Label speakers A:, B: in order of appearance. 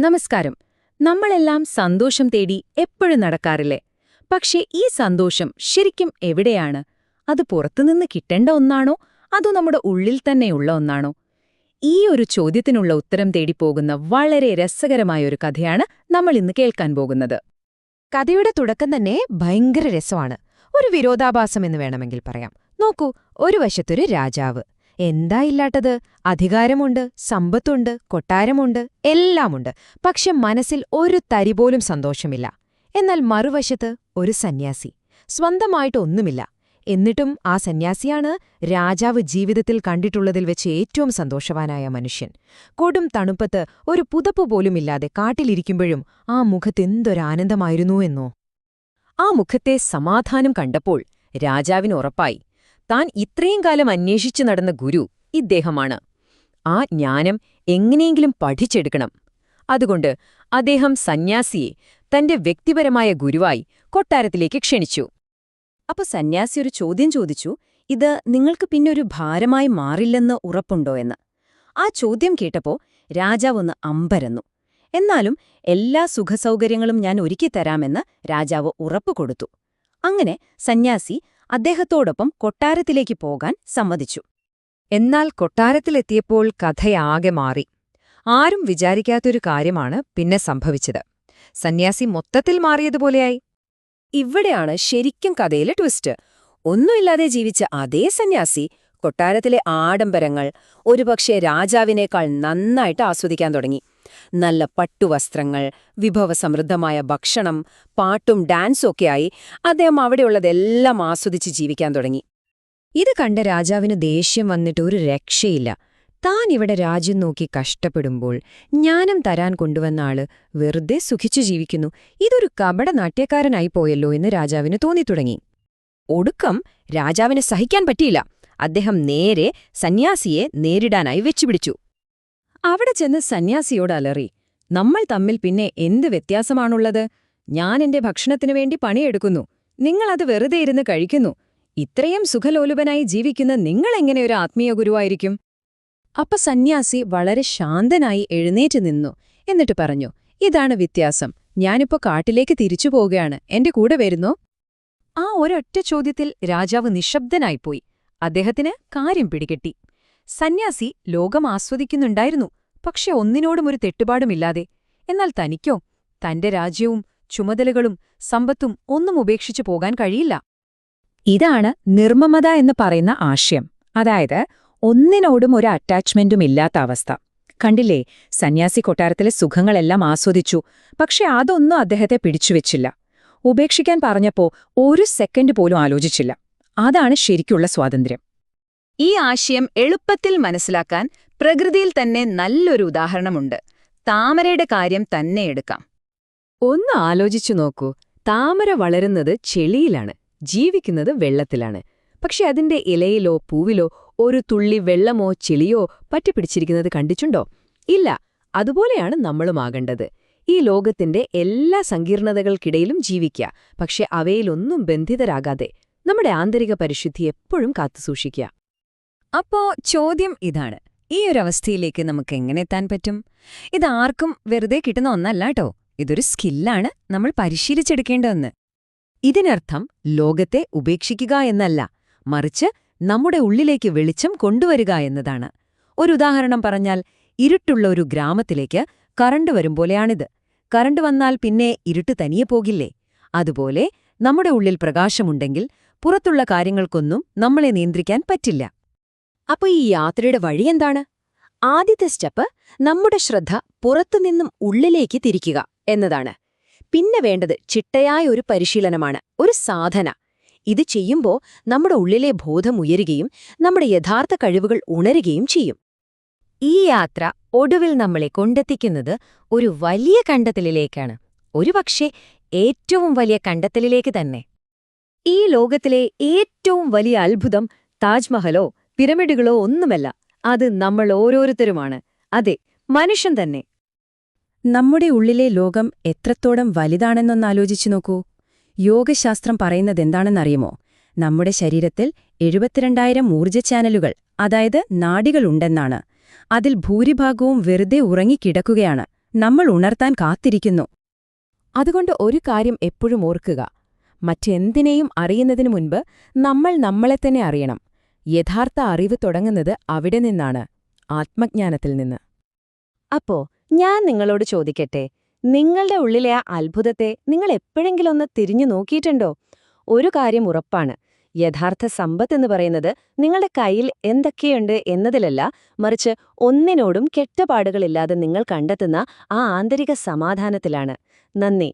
A: നമസ്കാരം. നമ്മളെല്ലാം സന്തോഷം തേടി എപ്പോഴും നടക്കാറില്ലേ? പക്ഷേ ഈ സന്തോഷം ശരിക്കും എവിടെയാണ്? അത് പുറത്തുനിന്ന് കിട്ടേണ്ട ഒന്നാണോ? അതോ നമ്മുടെ ഉള്ളിൽ തന്നെയുള്ള ഒന്നാണോ? ഈ ഒരു ചോദ്യത്തിനുള്ള ഉത്തരം തേടി പോകുന്ന വളരെ രസകരമായ ഒരു കഥയാണ് നമ്മൾ ഇന്ന് കേൾക്കാൻ പോകുന്നത്.
B: കഥയുടെ തുടക്കം തന്നെ ഭയങ്കര രസമാണ്. ഒരു വിരോധാഭാസം എന്ന് വേണമെങ്കിൽ പറയാം. നോക്കൂ ഒരു വശത്തൊരു രാജാവ്. എന്താ ഇല്ലാട്ടത് അധികാരമുണ്ട് സമ്പത്തുണ്ട് കൊട്ടാരമുണ്ട് എല്ലാമുണ്ട്. പക്ഷെ മനസ്സിൽ ഒരു തരി പോലും സന്തോഷമില്ല. എന്നാൽ മറുവശത്ത് ഒരു സന്യാസി. സ്വന്തമായിട്ടൊന്നുമില്ല എന്നിട്ടും ആ സന്യാസിയാണ് രാജാവ് ജീവിതത്തിൽ കണ്ടിട്ടുള്ളതിൽ വെച്ച് ഏറ്റവും സന്തോഷവാനായ മനുഷ്യൻ. കൊടും തണുപ്പത്ത് ഒരു പുതപ്പ് പോലുമില്ലാതെ കാട്ടിലിരിക്കുമ്പോഴും ആ മുഖത്തെന്തൊരാനന്ദമായിരുന്നു എന്നോ.
A: ആ മുഖത്തെ സമാധാനം കണ്ടപ്പോൾ രാജാവിന് ഉറപ്പായി. താൻ ഇത്രയും കാലം അന്വേഷിച്ചു നടന്ന ഗുരു ഇദ്ദേഹമാണ്. ആ ജ്ഞാനം എങ്ങനെയെങ്കിലും പഠിച്ചെടുക്കണം. അതുകൊണ്ട് അദ്ദേഹം സന്യാസിയെ തന്റെ വ്യക്തിപരമായ ഗുരുവായി കൊട്ടാരത്തിലേക്ക് ക്ഷണിച്ചു. അപ്പൊ സന്യാസി ഒരു ചോദ്യം ചോദിച്ചു ഇത് നിങ്ങൾക്ക് പിന്നെ ഒരു ഭാരമായി മാറില്ലെന്ന് ഉറപ്പുണ്ടോ എന്ന്? ആ ചോദ്യം കേട്ടപ്പോ രാജാവൊന്ന് അമ്പരന്നു. എന്നാലും എല്ലാ സുഖസൗകര്യങ്ങളും ഞാൻ ഒരുക്കിത്തരാമെന്ന് രാജാവ് ഉറപ്പുകൊടുത്തു അങ്ങനെ സന്യാസി അദ്ദേഹത്തോടൊപ്പം കൊട്ടാരത്തിലേക്ക് പോകാൻ സമ്മതിച്ചു.
B: എന്നാൽ കൊട്ടാരത്തിലെത്തിയപ്പോൾ കഥയാകെ മാറി. ആരും വിചാരിക്കാത്തൊരു കാര്യമാണ് പിന്നെ സംഭവിച്ചത്. സന്യാസി മൊത്തത്തിൽ മാറിയതുപോലെയായി.
A: ഇവിടെയാണ് ശരിക്കും കഥയിലെ ട്വിസ്റ്റ്. ഒന്നുമില്ലാതെ ജീവിച്ച അതേ സന്യാസി കൊട്ടാരത്തിലെ ആഡംബരങ്ങൾ ഒരുപക്ഷെ രാജാവിനേക്കാൾ നന്നായിട്ട് ആസ്വദിക്കാൻ തുടങ്ങി. നല്ല പട്ടുവസ്ത്രങ്ങൾ വിഭവസമൃദ്ധമായ ഭക്ഷണം പാട്ടും ഡാൻസും ഒക്കെയായി അദ്ദേഹം അവിടെയുള്ളതെല്ലാം ആസ്വദിച്ച് ജീവിക്കാൻ തുടങ്ങി.
B: ഇത് കണ്ട രാജാവിന് ദേഷ്യം വന്നിട്ട് ഒരു രക്ഷയില്ല. താൻ ഇവിടെ രാജ്യം നോക്കി കഷ്ടപ്പെടുമ്പോൾ ജ്ഞാനം തരാൻ കൊണ്ടുവന്ന ആൾ വെറുതെ സുഖിച്ചു ജീവിക്കുന്നു. ഇതൊരു കപട നാട്യക്കാരനായി എന്ന് രാജാവിന് തോന്നിത്തുടങ്ങി. ഒടുക്കം രാജാവിന് സഹിക്കാൻ പറ്റിയില്ല. അദ്ദേഹം നേരെ സന്യാസിയെ നേരിടാനായി വെച്ചുപിടിച്ചു.
A: അവിടെ ചെന്ന് സന്യാസിയോട് അലറി നമ്മൾ തമ്മിൽ പിന്നെ എന്ത് വ്യത്യാസമാണുള്ളത്? ഞാൻ എന്റെ ഭക്ഷണത്തിനു വേണ്ടി പണിയെടുക്കുന്നു. നിങ്ങളത് വെറുതെ ഇരുന്ന് കഴിക്കുന്നു. ഇത്രയും സുഖലോലുപനായി ജീവിക്കുന്ന നിങ്ങളെങ്ങനെ ഒരു ആത്മീയ ഗുരുവായിരിക്കും? അപ്പ സന്യാസി വളരെ ശാന്തനായി എഴുന്നേറ്റ് നിന്നു. എന്നിട്ട് പറഞ്ഞു ഇതാണ് വ്യത്യാസം. ഞാനിപ്പോ കാട്ടിലേക്ക് തിരിച്ചു പോവുകയാണ്. എന്റെ കൂടെ വരുന്നോ? ആ ഒരൊറ്റ ചോദ്യത്തിൽ രാജാവ് നിശബ്ദനായിപ്പോയി. അദ്ദേഹത്തിന് കാര്യം പിടികെട്ടി. സന്യാസി ലോകം ആസ്വദിക്കുന്നുണ്ടായിരുന്നു. പക്ഷെ ഒന്നിനോടും ഒരു തെട്ടുപാടുമില്ലാതെ. എന്നാൽ തനിക്കോ തന്റെ രാജ്യവും ചുമതലകളും സമ്പത്തും ഒന്നും ഉപേക്ഷിച്ചു പോകാൻ കഴിയില്ല. ഇതാണ് നിർമ്മമത എന്ന് പറയുന്ന ആശയം. അതായത് ഒന്നിനോടും ഒരു അറ്റാച്ച്മെന്റും ഇല്ലാത്ത അവസ്ഥ. കണ്ടില്ലേ സന്യാസി കൊട്ടാരത്തിലെ സുഖങ്ങളെല്ലാം ആസ്വദിച്ചു. പക്ഷെ അതൊന്നും അദ്ദേഹത്തെ പിടിച്ചുവെച്ചില്ല. ഉപേക്ഷിക്കാൻ പറഞ്ഞപ്പോ ഒരു സെക്കൻഡ് പോലും ആലോചിച്ചില്ല. അതാണ് ശരിക്കുള്ള സ്വാതന്ത്ര്യം. ഈ ആശയം എളുപ്പത്തിൽ മനസ്സിലാക്കാൻ പ്രകൃതിയിൽ തന്നെ നല്ലൊരു ഉദാഹരണമുണ്ട്. താമരയുടെ കാര്യം തന്നെ എടുക്കാം. ഒന്ന് ആലോചിച്ചു നോക്കൂ. താമര വളരുന്നത് ചെളിയിലാണ് ജീവിക്കുന്നത് വെള്ളത്തിലാണ്. പക്ഷെ അതിന്റെ ഇലയിലോ പൂവിലോ ഒരു തുള്ളി വെള്ളമോ ചെളിയോ പറ്റിപ്പിടിച്ചിരിക്കുന്നത് കണ്ടിട്ടുണ്ടോ? ഇല്ല. അതുപോലെയാണ് നമ്മളുമാകേണ്ടത് ഈ ലോകത്തിന്റെ എല്ലാ സങ്കീർണതകൾക്കിടയിലും ജീവിക്കുക. പക്ഷെ അവയിലൊന്നും ബന്ധിതരാകാതെ നമ്മുടെ ആന്തരിക പരിശുദ്ധി എപ്പോഴും കാത്തുസൂക്ഷിക്കുക. അപ്പോ ചോദ്യം ഇതാണ്. ഈ ഒരു അവസ്ഥയിലേക്ക് നമുക്ക് എങ്ങനെ എത്താൻ പറ്റും? ഇത് ആർക്കും വെറുതെ കിട്ടുന്ന ഒന്നല്ല കേട്ടോ ഇതൊരു സ്കില്ലാണ് നമ്മൾ പരിശീലിച്ചെടുക്കേണ്ട ഒന്ന് ഇതിനർത്ഥം ലോകത്തെ ഉപേക്ഷിക്കുക എന്നല്ല മറിച്ച് നമ്മുടെ ഉള്ളിലേക്ക് വെളിച്ചം കൊണ്ടുവരിക എന്നതാണ്. ഒരു ഉദാഹരണം പറഞ്ഞാൽ ഇരുട്ടുള്ള ഒരു ഗ്രാമത്തിലേക്ക് കറണ്ട് വരും പോലെയാണിത്. കറണ്ട് വന്നാൽ പിന്നെ ഇരുട്ട് തനിയെ പോകില്ലേ? അതുപോലെ നമ്മുടെ ഉള്ളിൽ പ്രകാശമുണ്ടെങ്കിൽ പുറത്തുള്ള കാര്യങ്ങൾക്കൊന്നും നമ്മളെ നിയന്ത്രിക്കാൻ പറ്റില്ല. അപ്പൊ ഈ യാത്രയുടെ വഴി എന്താണ്? ആദ്യത്തെ സ്റ്റെപ്പ് നമ്മുടെ ശ്രദ്ധ പുറത്തുനിന്നും ഉള്ളിലേക്ക് തിരിക്കുക എന്നതാണ്. പിന്നെ വേണ്ടത് ചിട്ടയായ ഒരു പരിശീലനമാണ് ഒരു സാധന. ഇത് ചെയ്യുമ്പോൾ നമ്മുടെ ഉള്ളിലെ ബോധം ഉയരുകയും നമ്മുടെ യഥാർത്ഥ കഴിവുകൾ ഉണരുകയും ചെയ്യും. ഈ യാത്ര ഒടുവിൽ നമ്മളെ കൊണ്ടെത്തിക്കുന്നത് ഒരു വലിയ കണ്ടെത്തലിലേക്കാണ്. ഒരുപക്ഷെ ഏറ്റവും വലിയ കണ്ടെത്തലിലേക്ക് തന്നെ. ഈ ലോകത്തിലെ ഏറ്റവും വലിയ അത്ഭുതം താജ്മഹലോ പിരമിഡുകളോ ഒന്നുമല്ല അത് നമ്മൾ ഓരോരുത്തരുമാണ്. അതെ മനുഷ്യൻ തന്നെ. നമ്മുടെ ഉള്ളിലെ ലോകം എത്രത്തോളം വലുതാണെന്നൊന്നാലോചിച്ചു നോക്കൂ. യോഗശാസ്ത്രം പറയുന്നതെന്താണെന്നറിയുമോ നമ്മുടെ ശരീരത്തിൽ എഴുപത്തിരണ്ടായിരം ഊർജ ചാനലുകൾ അതായത് നാടികളുണ്ടെന്നാണ് അതിൽ ഭൂരിഭാഗവും വെറുതെ ഉറങ്ങിക്കിടക്കുകയാണ്. നമ്മൾ ഉണർത്താൻ കാത്തിരിക്കുന്നു.
B: അതുകൊണ്ട് ഒരു കാര്യം എപ്പോഴും ഓർക്കുക. മറ്റെന്തിനേയും അറിയുന്നതിനു മുൻപ് നമ്മൾ നമ്മളെ തന്നെ അറിയണം. യഥാർത്ഥ അറിവ് തുടങ്ങുന്നത് അവിടെ നിന്നാണ് ആത്മജ്ഞാനത്തിൽ നിന്ന്.
C: അപ്പോ ഞാൻ നിങ്ങളോട് ചോദിക്കട്ടെ നിങ്ങളുടെ ഉള്ളിലെ ആ അത്ഭുതത്തെ നിങ്ങൾ എപ്പോഴെങ്കിലും ഒന്ന് തിരിഞ്ഞു നോക്കിയിട്ടുണ്ടോ? ഒരു കാര്യം ഉറപ്പാണ് യഥാർത്ഥ സമ്പത്ത് എന്ന് പറയുന്നത് നിങ്ങളുടെ കയ്യിൽ എന്തൊക്കെയുണ്ട് എന്നതിലല്ല മറിച്ച് ഒന്നിനോടും കെട്ടപാടുകളില്ലാതെ നിങ്ങൾ കണ്ടെത്തുന്ന ആ ആന്തരിക സമാധാനത്തിലാണ്. നന്ദി.